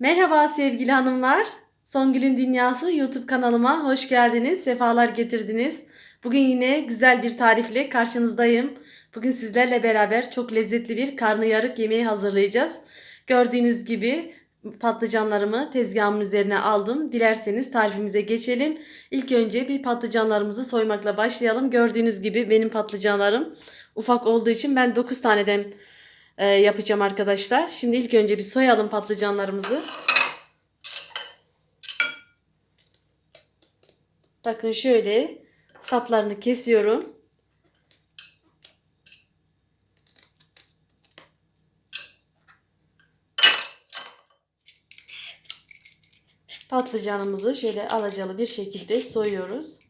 Merhaba sevgili hanımlar. Songül'ün Dünyası YouTube kanalıma hoş geldiniz. Sefalar getirdiniz. Bugün yine güzel bir tarifle karşınızdayım. Bugün sizlerle beraber çok lezzetli bir karnıyarık yemeği hazırlayacağız. Gördüğünüz gibi patlıcanlarımı tezgahımın üzerine aldım. Dilerseniz tarifimize geçelim. İlk önce bir patlıcanlarımızı soymakla başlayalım. Gördüğünüz gibi benim patlıcanlarım ufak olduğu için ben 9 taneden e, yapacağım arkadaşlar. Şimdi ilk önce bir soyalım patlıcanlarımızı. Bakın şöyle saplarını kesiyorum. Patlıcanımızı şöyle alacalı bir şekilde soyuyoruz.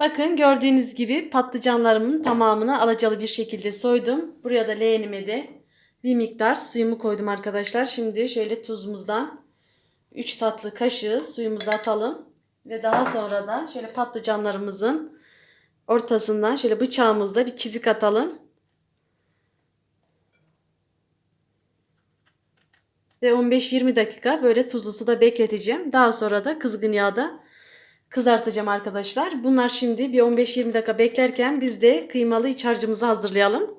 Bakın gördüğünüz gibi patlıcanlarımın tamamını alacalı bir şekilde soydum. Buraya da leğenime de bir miktar suyumu koydum arkadaşlar. Şimdi şöyle tuzumuzdan 3 tatlı kaşığı suyumuzu atalım. Ve daha sonra da şöyle patlıcanlarımızın ortasından şöyle bıçağımızla bir çizik atalım. Ve 15-20 dakika böyle tuzlu suda bekleteceğim. Daha sonra da kızgın yağda kızartacağım arkadaşlar. Bunlar şimdi bir 15-20 dakika beklerken biz de kıymalı iç harcımızı hazırlayalım.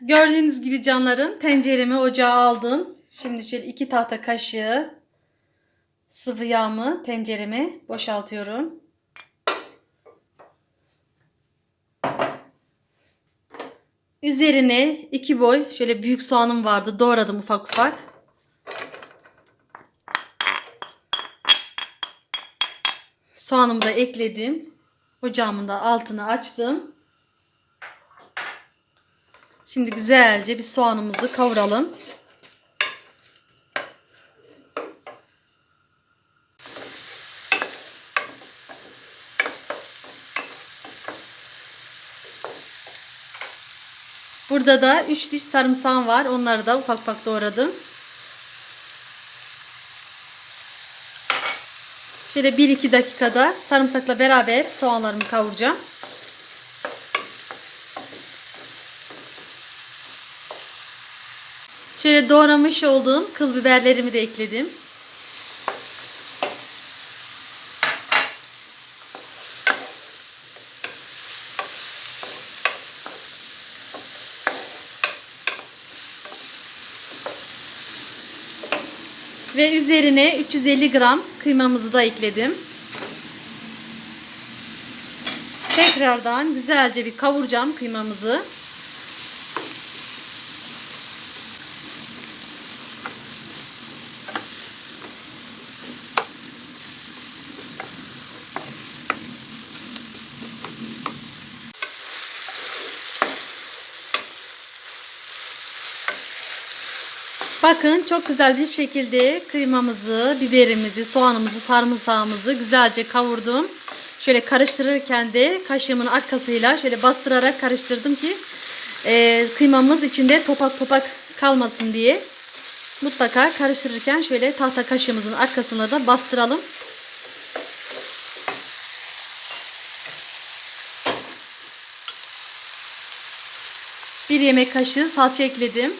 Gördüğünüz gibi canlarım tenceremi ocağa aldım. Şimdi şöyle iki tahta kaşığı sıvı yağımı tencereme boşaltıyorum. Üzerine iki boy şöyle büyük soğanım vardı. Doğradım ufak ufak. Soğanımı da ekledim. Ocağımın da altını açtım. Şimdi güzelce bir soğanımızı kavuralım. Burada da 3 diş sarımsağım var. Onları da ufak ufak doğradım. Şöyle 1-2 dakikada sarımsakla beraber soğanlarımı kavuracağım. Şöyle doğramış olduğum kıl biberlerimi de ekledim. Ve üzerine 350 gram kıymamızı da ekledim. Tekrardan güzelce bir kavuracağım kıymamızı. Bakın çok güzel bir şekilde kıymamızı, biberimizi, soğanımızı, sarımsağımızı güzelce kavurdum. Şöyle karıştırırken de kaşığımın arkasıyla şöyle bastırarak karıştırdım ki e, kıymamız içinde topak topak kalmasın diye. Mutlaka karıştırırken şöyle tahta kaşığımızın arkasına da bastıralım. Bir yemek kaşığı salça ekledim.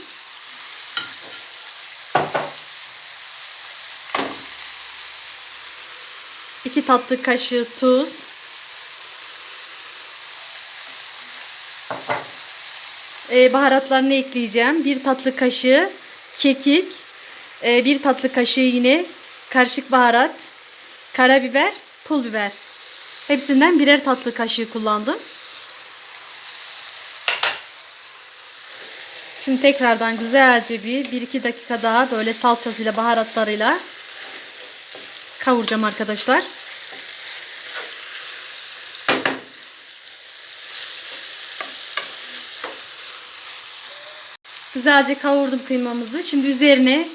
2 tatlı kaşığı tuz. Ee, baharatlarını ekleyeceğim. 1 tatlı kaşığı kekik. 1 ee, tatlı kaşığı yine karışık baharat. Karabiber, pul biber. Hepsinden birer tatlı kaşığı kullandım. Şimdi tekrardan güzelce bir 1-2 dakika daha böyle salçasıyla baharatlarıyla kavuracağım arkadaşlar. Güzelce kavurdum kıymamızı. Şimdi üzerine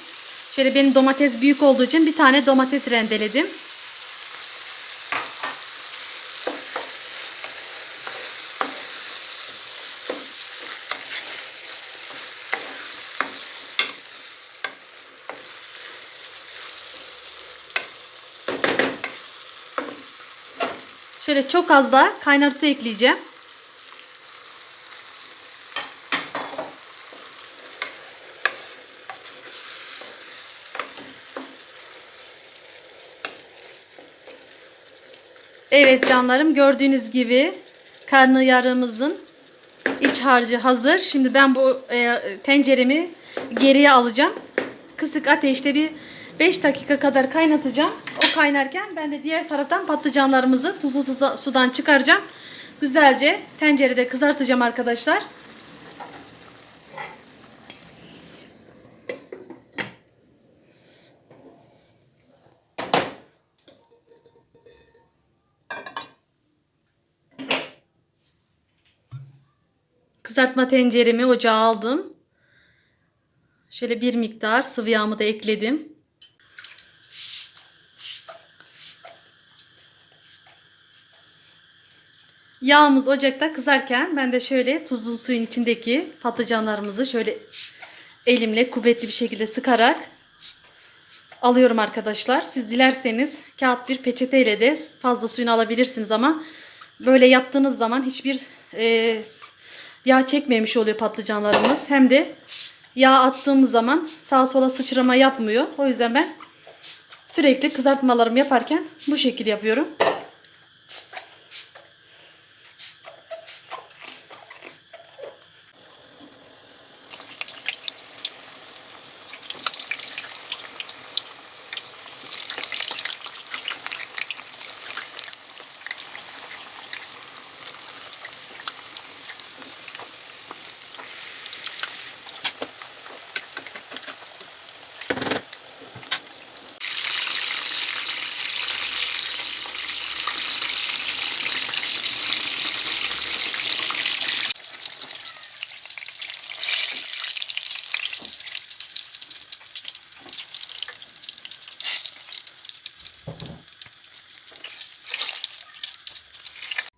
şöyle benim domates büyük olduğu için bir tane domates rendeledim. Şöyle çok az da kaynar su ekleyeceğim. Evet canlarım gördüğünüz gibi karnıyarığımızın iç harcı hazır. Şimdi ben bu e, tenceremi geriye alacağım. Kısık ateşte bir 5 dakika kadar kaynatacağım. O kaynarken ben de diğer taraftan patlıcanlarımızı tuzlu su- sudan çıkaracağım. Güzelce tencerede kızartacağım arkadaşlar. Kızartma tenceremi ocağa aldım. Şöyle bir miktar sıvı yağımı da ekledim. Yağımız ocakta kızarken ben de şöyle tuzlu suyun içindeki patlıcanlarımızı şöyle elimle kuvvetli bir şekilde sıkarak alıyorum arkadaşlar. Siz dilerseniz kağıt bir peçeteyle de fazla suyunu alabilirsiniz ama böyle yaptığınız zaman hiçbir e, yağ çekmemiş oluyor patlıcanlarımız. Hem de yağ attığımız zaman sağa sola sıçrama yapmıyor. O yüzden ben sürekli kızartmalarımı yaparken bu şekilde yapıyorum.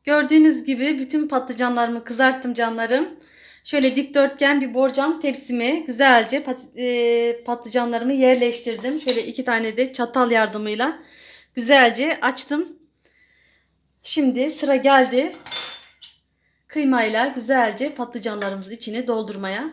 Gördüğünüz gibi bütün patlıcanlarımı kızarttım canlarım. Şöyle dikdörtgen bir borcam tepsime güzelce pat- e, patlıcanlarımı yerleştirdim. Şöyle iki tane de çatal yardımıyla güzelce açtım. Şimdi sıra geldi kıymayla güzelce patlıcanlarımızın içine doldurmaya.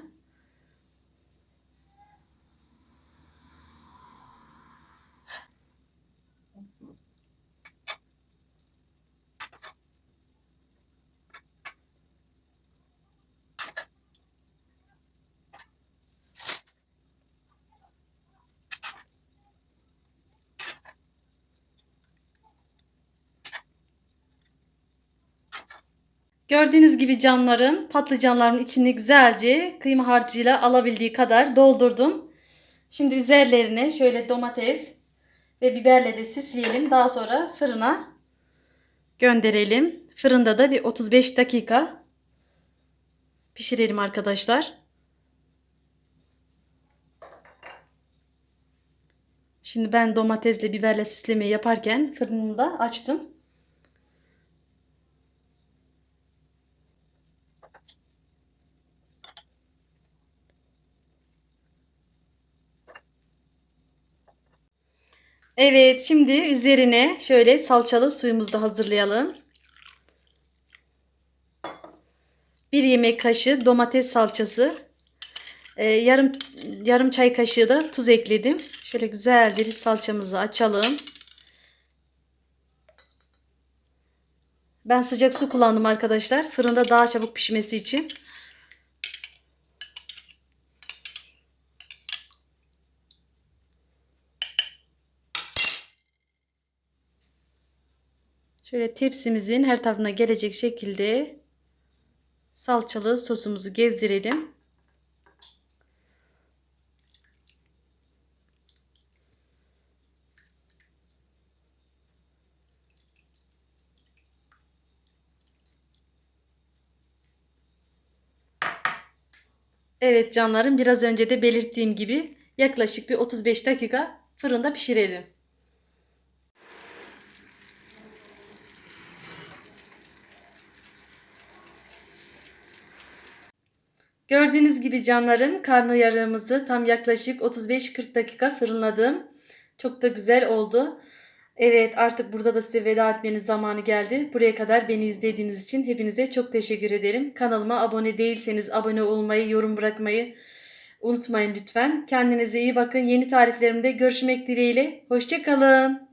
Gördüğünüz gibi canlarım patlıcanların içini güzelce kıyma harcıyla alabildiği kadar doldurdum. Şimdi üzerlerine şöyle domates ve biberle de süsleyelim. Daha sonra fırına gönderelim. Fırında da bir 35 dakika pişirelim arkadaşlar. Şimdi ben domatesle biberle süslemeyi yaparken fırınımı da açtım. Evet, şimdi üzerine şöyle salçalı suyumuzu da hazırlayalım. Bir yemek kaşığı domates salçası. Ee, yarım yarım çay kaşığı da tuz ekledim. Şöyle güzelce bir salçamızı açalım. Ben sıcak su kullandım arkadaşlar. Fırında daha çabuk pişmesi için. Şöyle tepsimizin her tarafına gelecek şekilde salçalı sosumuzu gezdirelim. Evet canlarım biraz önce de belirttiğim gibi yaklaşık bir 35 dakika fırında pişirelim. Gördüğünüz gibi canlarım karnıyarığımızı tam yaklaşık 35-40 dakika fırınladım. Çok da güzel oldu. Evet artık burada da size veda etmenin zamanı geldi. Buraya kadar beni izlediğiniz için hepinize çok teşekkür ederim. Kanalıma abone değilseniz abone olmayı, yorum bırakmayı unutmayın lütfen. Kendinize iyi bakın. Yeni tariflerimde görüşmek dileğiyle. Hoşçakalın.